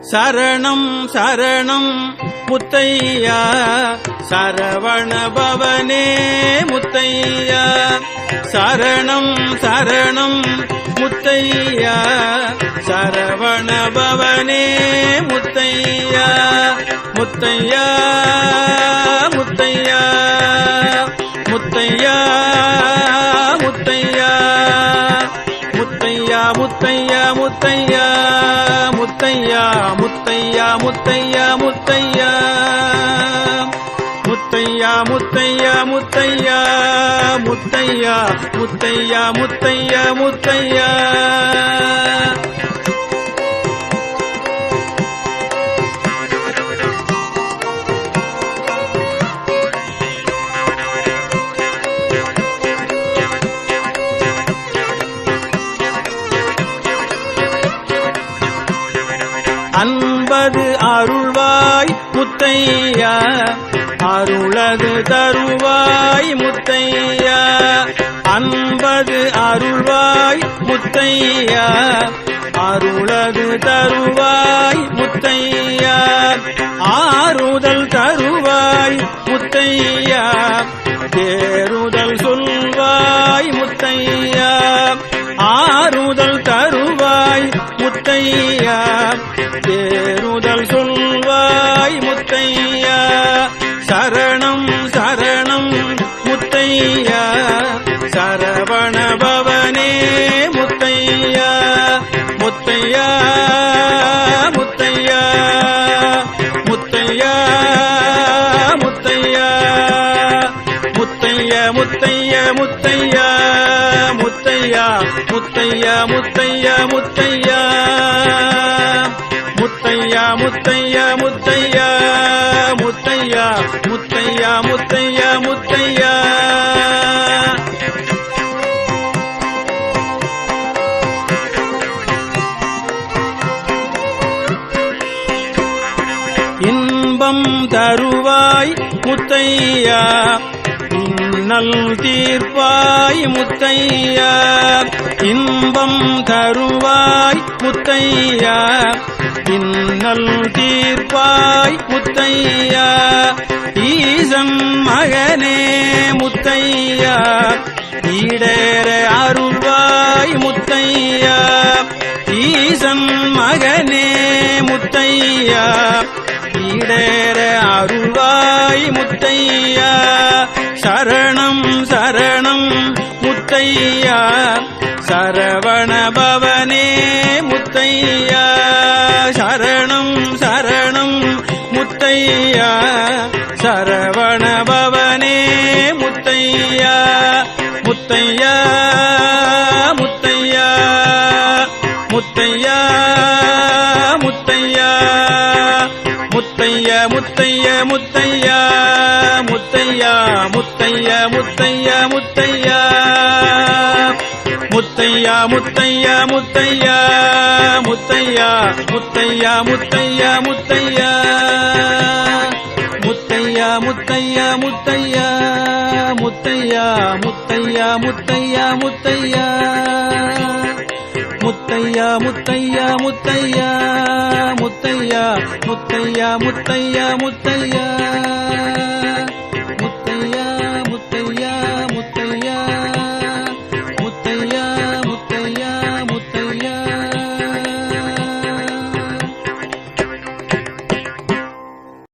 சரணம் சரணம் முத்தையா. சரவண பவனே முத்தையா. சரணம் சரணம் முத்தையா. சரவண பவனே முத்தையா. முத்தையா முத்தையா. முத்தையா. முத்தையா முத்தையா முத்தையா முத்தையா முத்தையா முத்தையா. முத்தையா முத்தையா முத்தையா. முத்தையா முத்தையா முத்தையா முத்தையா. அன்பது அருள்வாய் முத்தையா அருளது தருவாய் முத்தையா. அன்பது அருள்வாய் முத்தையா அருளது தருவாய் முத்தையா. ஆறுதல் தருவாய் முத்தையா தேறுதல் சொல்வாய் முத்தையா. ஆறுதல் தருவாய் முத்தையா. தேறுதல் சொல்வாய் முத்தையா. சரணம் சரணம் முத்தையா. சரவண பவனே முத்தையா. முத்தையா முத்தையா. முத்தையா முத்தையா. முத்தையா முத்தையா முத்தையா. முத்தையா முத்தையா முத்தையா முத்தையா. முத்தையா முத்தையா முத்தையா முத்தையா முத்தையா முத்தையா முத்தையா. இன்பம் தருவாய் முத்தையா இன்னல் தீர்ப்பாய் முத்தையா. இன்பம் தருவாய் முத்தையா. இன்னல் தீர்ப்பாய் முத்தையா. ஈசம் மகனே முத்தையா. ஈடேற அருள்வாய் முத்தையா. ஈசம் மகனே முத்தையா. ஈடேற அருள்வாய் முத்தையா. சரணம் சரணம் முத்தையா. சரவண பவனே முத்தையா. சரணம் சரணம் முத்தையா. சரவண பவனே முத்தையா. முத்தையா முத்தையா. முத்தையா. முத்தையா முத்தைய முத்தைய முத்தையா முத்தையா முத்தைய முத்தைய முத்தையா முத்தையா முத்தைய முத்தையா முத்தையா முத்தையா முத்தையா முத்தையா முத்தையா முத்தையா முத்தையா முத்தையா முத்தையா முத்தையா முத்தையா முத்தையா முத்தையா முத்தையா முத்தையா முத்தையா முத்தையா முத்தையா.